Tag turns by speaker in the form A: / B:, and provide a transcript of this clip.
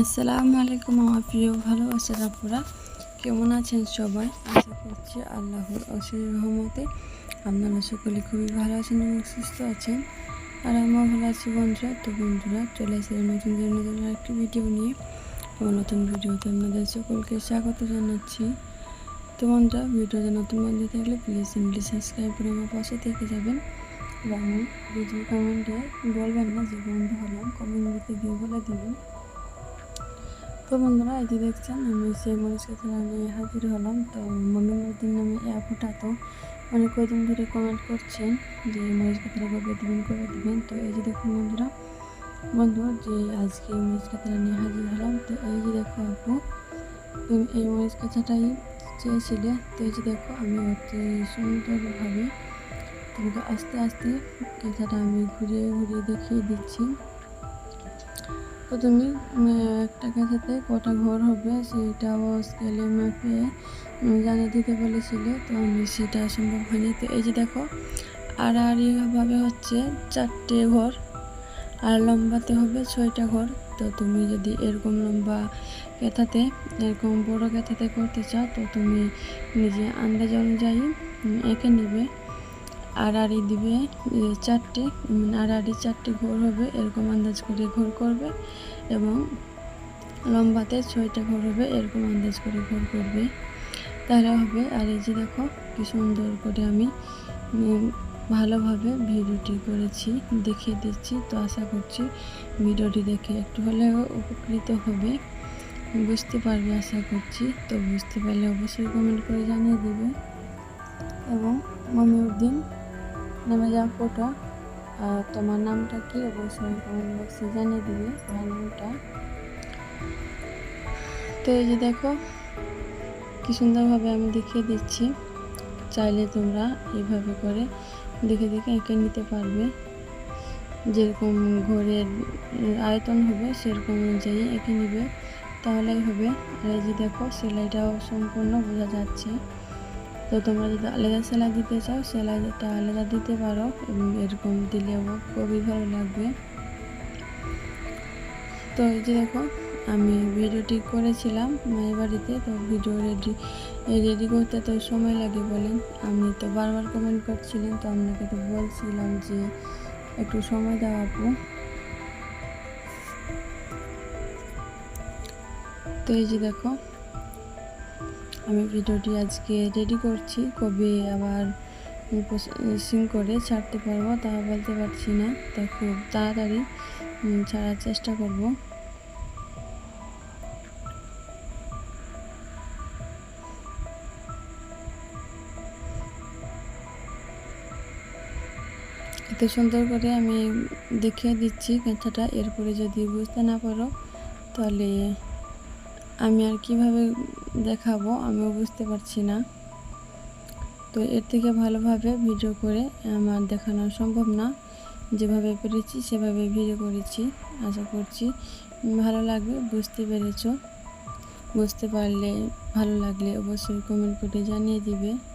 A: আসসালামু আলাইকুম, আমার প্রিয় ভালোবাসার আপুরা? কেমন আছেন সবাই? আশা করছি আল্লাহর অশেষ রহমতে আপনারা সকলে খুবই ভালো আছেন এবং সুস্থ আছেন। আর আমার ভালো আছি বন্ধুরা। তো বন্ধুরা, চলে এসে নতুন নতুন একটি ভিডিও নিয়ে। আমার নতুন ভিডিওতে আপনাদের সকলকে স্বাগত জানাচ্ছি। তো বন্ধুরা, ভিডিওতে নতুন বন্ধু থাকলে প্লিজ সিম্পলি সাবস্ক্রাইব করে আমার পাশে থেকে যাবেন। এবং ভিডিও কমেন্টে বলবেন না যে বন্ধু হলাম কমেন্ট দিতে গিয়ে বলে দেবেন। তো বন্ধুরা, এই যে দেখছেন, আমি সেই মরিচ কাতলা নিয়ে হাজির হলাম। তো মমিনুদ্দিন নামে অ্যাপটা তো অনেক কদিন ধরে কমেন্ট করছেন যে মরিচ কাতলা কবে দেবেন কবে দেবেন। তো এই যে দেখুন বন্ধুরা, বন্ধু, যে আজকে মরিচ কাতলা নিয়ে হাজির হলাম। তো এই যে দেখো আপু, তুমি এই মরিচ কাঁচাটাই চেয়েছিলে। তো এই যে দেখো, আমি অতি সুন্দরভাবে তোমাকে আস্তে আস্তে কাঁচাটা আমি ঘুরিয়ে ঘুরিয়ে দেখিয়ে দিচ্ছি। তো তুমি একটা কাঁথাতে কটা ঘর হবে সেটাও স্কেলে মাপিয়ে জানিয়ে দিতে বলেছিলে, তো আমি সেটা সম্ভব হয়নি। তো এই যে দেখো আর আর আড়াআড়িভাবে হচ্ছে চারটে ঘর, আর লম্বাতে হবে ছয়টা ঘর। তো তুমি যদি এরকম লম্বা কেথাতে এরকম বড় কেথাতে করতে চাও, তো তুমি নিজে আন্দাজ অনুযায়ী এঁকে নেবে। আড়াআড়ি দিবে চারটে আড়াআড়ি চারটে ঘর হবে, এরকম আন্দাজ করে ঘর করবে এবং লম্বাতে ছয়টা ঘর হবে, এরকম আন্দাজ করে ঘর করবে। তাহলে হবে, আর এই যে দেখো, কি সুন্দর করে আমি ভালোভাবে ভিডিওটি করেছি, দেখিয়ে দিচ্ছি, তো আশা করছি ভিডিওটি দেখে একটু হলেও উপকৃত হবে। বুঝতে পারবে, আশা করছি, তো বুঝতে পারলে অবশ্যই কমেন্ট করে জানিয়ে দেবে। এবং মমিউদ্দিন নামে যা ফটো তোমার নামটা কি? অবশ্যই কমেন্ট বক্সে জানিয়ে দিবে আমার নামটা। তো এই যে দেখো, কি সুন্দরভাবে আমি দেখিয়ে দিচ্ছি। চাইলে তোমরা এইভাবে করে দেখে দেখে এঁকে নিতে পারবে। যেরকম ঘরের আয়তন হবে, সেরকম অনুযায়ী এঁকে নিবে। তাহলেই হবে। আর এই যে দেখো, সেলাইটাও সম্পূর্ণ বোঝা যাচ্ছে। তো তোমরা যদি আলাদা সেলাই দিতে চাও, সেলাইটা আলাদা দিতে পারো এবং এরকম দিলেও খুবই ভালো লাগবে। তো এই যে দেখো, আমি ভিডিওটি করেছিলাম মায়ের বাড়িতে, তো ভিডিও রেডি রেডি করতে তো সময় লাগে বলেন আমি তো বারবার কমেন্ট করছিলেন তো আপনাকে তো বলছিলাম যে একটু সময় দাও আপু। তো এই যে দেখো আমি ভিডিওটি আজকে রেডি করছি। কবে আবার সিং করে ছাড়তে পারব তা বলতে পারছি না। তা খুব তাড়াতাড়ি ছাড়ার চেষ্টা করব। এত সুন্দর করে আমি দেখিয়ে দিচ্ছি কাঁচাটা এরপরে যদি বুঝতে না পারো, তাহলে আমি আর কীভাবে দেখাবো, আমিও বুঝতে পারছি না। তো এর থেকে ভালোভাবে ভিডিও করে আমার দেখানো সম্ভব না। যেভাবে পেরেছি, সেভাবে ভিডিও করেছি, আশা করছি ভালো লাগবে, বুঝতে পেরেছ। বুঝতে পারলে ভালো লাগলে অবশ্যই কমেন্ট করে জানিয়ে দিবে।